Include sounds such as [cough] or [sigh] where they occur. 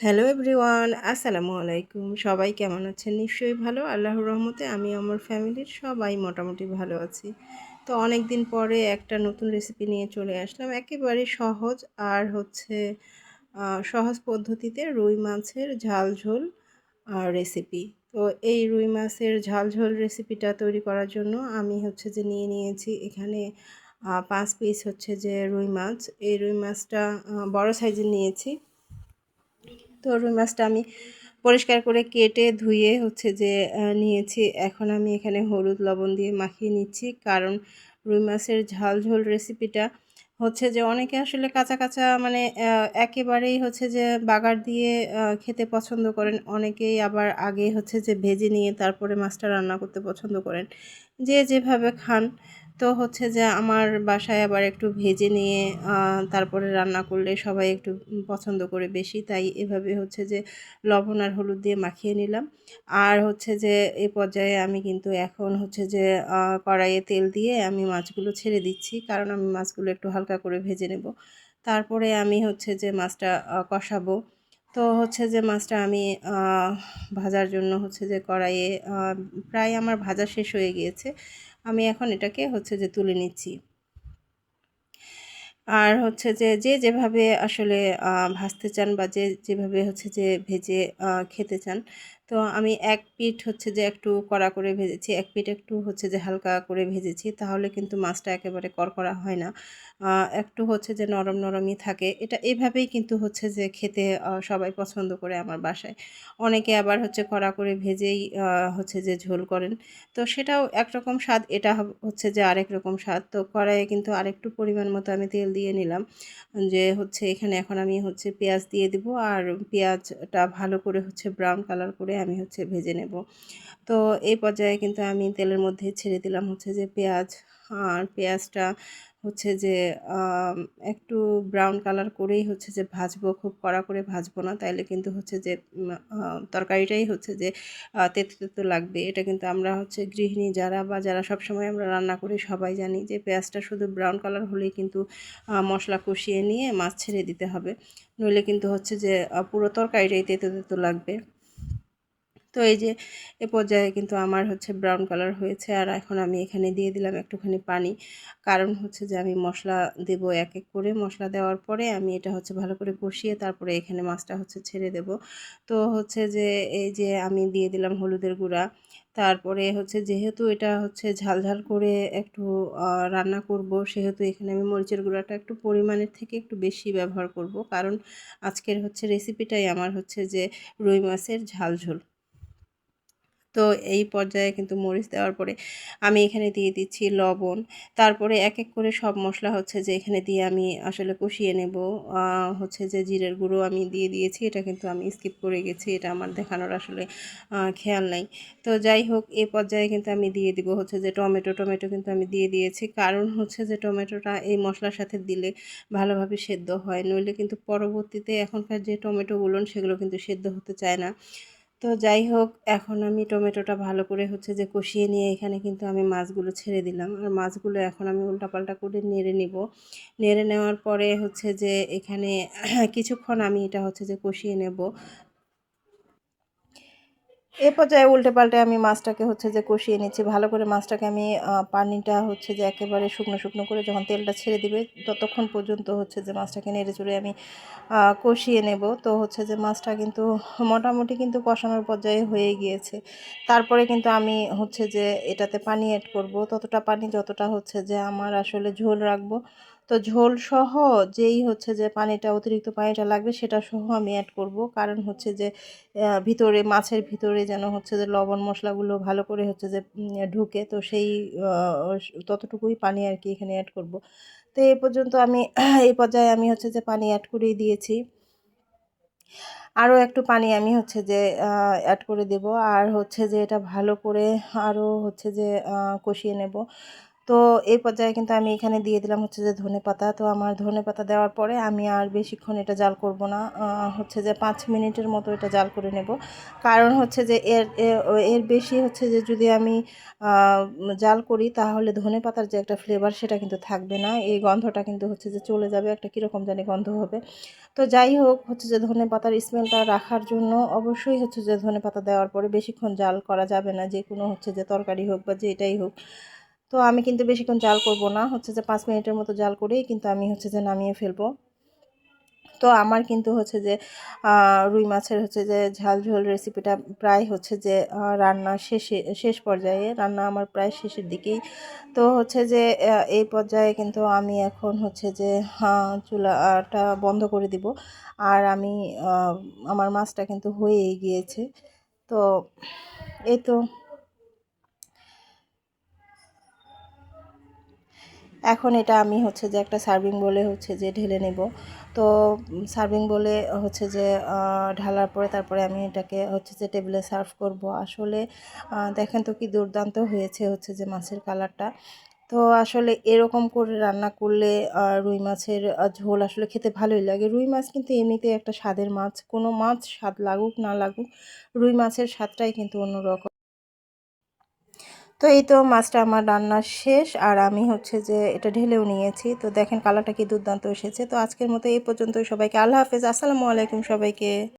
Hello everyone, আসসালামু আলাইকুম। সবাই কেমন আছেন? নিশ্চয়ই ভালো। আল্লাহর রহমতে আমি, আমার ফ্যামিলির সবাই মোটামুটি ভালো আছি। তো অনেক দিন পরে একটা নতুন রেসিপি নিয়ে চলে আসলাম। একেবারে সহজ আর হচ্ছে সহজ পদ্ধতিতে রুই মাছের ঝাল ঝোল রেসিপি তো এই রুই মাছের ঝাল ঝোল রেসিপিটা তৈরি করার জন্য আমি হচ্ছে যে নিয়ে নিয়েছি এখানে পাঁচ পিস হচ্ছে যে রুই মাছ। এই রুই মাছটা বড় সাইজের নিয়েছি। তো রুই মাছটা আমি পরিষ্কার করে কেটে ধুয়ে হচ্ছে যে নিয়েছি। এখন আমি এখানে হলুদ লবণ দিয়ে মাখিয়ে নিচ্ছি। কারণ রুই মাছের ঝাল ঝোল রেসিপিটা হচ্ছে যে, অনেকে আসলে কাঁচা কাঁচা মানে একেবারেই হচ্ছে যে বাগার দিয়ে খেতে পছন্দ করেন। অনেকেই আবার আগে হচ্ছে যে ভেজে নিয়ে তারপরে মাছটা রান্না করতে পছন্দ করেন। যে যেভাবে খান তো হচ্ছে যে আমার বাসায় আবার একটু ভেজে নিয়ে তারপরে রান্না করলে সবাই একটু পছন্দ করে বেশি। তাই এভাবে হচ্ছে যে লবণ আর হলুদ দিয়ে মাখিয়ে নিলাম। আর হচ্ছে যে এই পর্যায়ে আমি কিন্তু এখন হচ্ছে যে কড়াইয়ে তেল দিয়ে আমি মাছগুলো ছেড়ে দিচ্ছি। কারণ আমি মাছগুলো একটু হালকা করে ভেজে নেব। তারপরে আমি হচ্ছে যে মাছটা কষাবো। তো হচ্ছে যে মাছটা আমি ভাজার জন্য হচ্ছে যে কড়াইয়ে প্রায় আমার ভাজা শেষ হয়ে গিয়েছে। আমি এখন এটাকে হচ্ছে যে তুলে নিচ্ছি। আর হচ্ছে যে যে যেভাবে আসলে ভাজতে চান বা যে যেভাবে হচ্ছে যে ভেজে খেতে চান তো আমি এক পিঠ হচ্ছে যে একটু কড়া করে ভেজেছি, এক পিঠ একটু হচ্ছে যে হালকা করে ভেজেছি, তাহলে কিন্তু মাছটা একেবারে কড়কড়া হয় না। একটু হচ্ছে যে নরম নরমই থাকে। এটা এভাবেই কিন্তু হচ্ছে যে খেতে সবাই পছন্দ করে আমার বাসায়। অনেকে আবার হচ্ছে কড়া করে ভেজেই হচ্ছে যে ঝোল করেন। তো সেটাও একরকম স্বাদ, এটা হচ্ছে যে আরেক রকম স্বাদ। তো কড়াইয়ে কিন্তু আরেকটু পরিমাণ মতো আমি তেল দিয়ে নিলাম। যে হচ্ছে এখানে এখন আমি হচ্ছে পেঁয়াজ দিয়ে দিব, আর পেঁয়াজটা ভালো করে হচ্ছে ব্রাউন কালার করে আমি হচ্ছে ভেজে নেব। তো এই পর্যায়ে কিন্তু আমি তেলের মধ্যে ছেড়ে দিলাম হচ্ছে যে পেঁয়াজ। আর পেঁয়াজটা হচ্ছে যে একটু ব্রাউন কালার করেই হচ্ছে যে ভাজবো। খুব কড়া করে ভাজবো না। তাইলে কিন্তু হচ্ছে যে তরকারিটাই হচ্ছে যে তেতো তেতো লাগবে। এটা কিন্তু আমরা হচ্ছে গৃহিণী যারা বা যারা সব সময় আমরা রান্না করি সবাই জানি যে, পেঁয়াজটা শুধু ব্রাউন কালার হলেই কিন্তু মশলা কষিয়ে নিয়ে মাছ ছেড়ে দিতে হবে। নইলে কিন্তু হচ্ছে যে পুরো তরকারিটাই তেতো তেতো লাগবে। তো এই যে এ পর্যায়ে কিন্তু আমার হচ্ছে ব্রাউন কালার হয়েছে আর এখন আমি এখানে দিয়ে দিলাম একটুখানি পানি। কারণ হচ্ছে যে আমি মশলা দেব এক এক করে। মশলা দেওয়ার পরে আমি এটা হচ্ছে ভালো করে কষিয়ে তারপরে এখানে মাছটা হচ্ছে ছেড়ে দেব। তো হচ্ছে যে এই যে আমি দিয়ে দিলাম হলুদের গুঁড়া। তারপরে হচ্ছে যেহেতু এটা হচ্ছে ঝাল ঝাল করে একটু রান্না করব, সেহেতু এখানে আমি মরিচের গুঁড়াটা একটু পরিমাণের থেকে একটু বেশি ব্যবহার করব। কারণ আজকের হচ্ছে রেসিপিটাই আমার হচ্ছে যে রুই মাছের ঝাল ঝোল। তো এই পর্যায়ে কিন্তু মরিচ দেওয়ার পরে আমি এখানে দিয়ে দিচ্ছি লবণ। তারপরে এক এক করে সব মশলা হচ্ছে যে এখানে দিয়ে আমি আসলে কষিয়ে নেব। হচ্ছে যে জিরের গুঁড়ো আমি দিয়ে দিয়েছি, এটা কিন্তু আমি স্কিপ করে গেছি, এটা আমার দেখানোর আসলে খেয়াল নাই। তো যাই হোক এই পর্যায়ে কিন্তু আমি দিয়ে দিব হচ্ছে যে টমেটো। টমেটো কিন্তু আমি দিয়ে দিয়েছি। কারণ হচ্ছে যে টমেটোটা এই মশলার সাথে দিলে ভালোভাবে সেদ্ধ হয়। নইলে কিন্তু পরবর্তীতে এখনকার যে টমেটোগুলো সেগুলো কিন্তু সেদ্ধ হতে চায় না। তো যাই হোক, এখন আমি টমেটোটা ভালো করে হচ্ছে যে কষিয়ে নিয়ে এখানে কিন্তু আমি মাছগুলো ছেড়ে দিলাম। আর মাছগুলো এখন আমি উল্টাপাল্টা করে নেড়ে নিব। নেড়ে নেওয়ার পরে হচ্ছে যে এখানে [clears throat] কিছুক্ষণ আমি এটা হচ্ছে যে কষিয়ে নেব। এ পর্যায়ে উল্টে পাল্টে আমি মাছটাকে হচ্ছে যে কষিয়ে নিচ্ছি। ভালো করে মাছটাকে আমি পানিটা হচ্ছে যে একেবারে শুকনো শুকনো করে যখন তেলটা ছেড়ে দিবে, ততক্ষণ পর্যন্ত হচ্ছে যে মাছটাকে নেড়ে চড়ে আমি কষিয়ে নেব। তো হচ্ছে যে মাছটা কিন্তু মোটামুটি কিন্তু কষানোর পর্যায়ে হয়ে গিয়েছে। তারপরে কিন্তু আমি হচ্ছে যে এটাতে পানি অ্যাড করব। ততটা পানি যতটা হচ্ছে যে আমার আসলে ঝোল রাখব তো ঝোল সহ যেই হচ্ছে যে পানিটা, অতিরিক্ত পানিটা লাগবে সেটা সহ আমি অ্যাড করব। কারণ হচ্ছে যে ভিতরে, মাছের ভিতরে যেন হচ্ছে যে লবণ মশলাগুলো ভালো করে হচ্ছে যে ঢুকে, তো সেই ততটুকুই পানি আর কি এখানে অ্যাড করব। তো এই পর্যন্ত আমি [clears throat] এই পর্যায়ে আমি হচ্ছে যে পানি অ্যাড করেই দিয়েছি। আরও একটু পানি আমি হচ্ছে যে অ্যাড করে দেব। আর হচ্ছে যে এটা ভালো করে আরও হচ্ছে যে কষিয়ে নেব। তো এই পর্যায়ে কিন্তু আমি এখানে দিয়ে দিলাম হচ্ছে যে ধনে পাতা। তো আমার ধনে পাতা দেওয়ার পরে আমি আর বেশিক্ষণ এটা জাল করব না। হচ্ছে যে পাঁচ মিনিটের মতো এটা জাল করে নেব। কারণ হচ্ছে যে এর এর বেশি হচ্ছে যে যদি আমি জাল করি তাহলে ধনে পাতার যে একটা ফ্লেভার সেটা কিন্তু থাকবে না। এই গন্ধটা কিন্তু হচ্ছে যে চলে যাবে, একটা কীরকম জানি গন্ধ হবে। তো যাই হোক, হচ্ছে যে ধনে পাতার স্মেলটা রাখার জন্য অবশ্যই হচ্ছে যে ধনে পাতা দেওয়ার পরে বেশিক্ষণ জাল করা যাবে না। যে কোনো হচ্ছে যে তরকারি হোক বা যেটাই হোক। তো আমি কিন্তু বেশিক্ষণ জাল করব না। হচ্ছে যে পাঁচ মিনিটের মতো জাল করেই কিন্তু আমি হচ্ছে যে নামিয়ে ফেলব। তো আমার কিন্তু হচ্ছে যে রুই মাছের হচ্ছে যে ঝাল ঝোল রেসিপিটা প্রায় হচ্ছে যে রান্না শেষে, শেষ পর্যায়ে। রান্না আমার প্রায় শেষের দিকেই। তো হচ্ছে যে এই পর্যায়ে কিন্তু আমি এখন হচ্ছে যে চুলাটা বন্ধ করে দিব। আর আমি আমার মাছটা কিন্তু হয়েই গিয়েছে। তো এই তো এখন এটা আমি হচ্ছে যে একটা সার্ভিং বলে হচ্ছে যে ঢেলে নেব। তো সার্ভিং বলে হচ্ছে যে ঢালার পরে তারপরে আমি এটাকে হচ্ছে যে টেবিলে সার্ভ করব। আসলে দেখেন তো কি দুর্দান্ত হয়েছে হচ্ছে যে মাছের কালারটা। তো আসলে এরকম করে রান্না করলে রুই মাছের ঝোল আসলে খেতে ভালোই লাগে। রুই মাছ কিন্তু এমনিতে একটা স্বাদের মাছ। কোনো মাছ স্বাদ লাগুক না লাগুক, রুই মাছের স্বাদটাই কিন্তু অন্যরকম। তো এই তো মাছটা আমার রান্না শেষ, আর আমি হচ্ছে যে এটা ঢেলেও নিয়েছি। তো দেখেন কালারটা কি দুর্দান্ত এসেছে। তো আজকের মতো এই পর্যন্ত সবাইকে। আল্লাহ হাফেজ। আসসালামু আলাইকুম সবাইকে।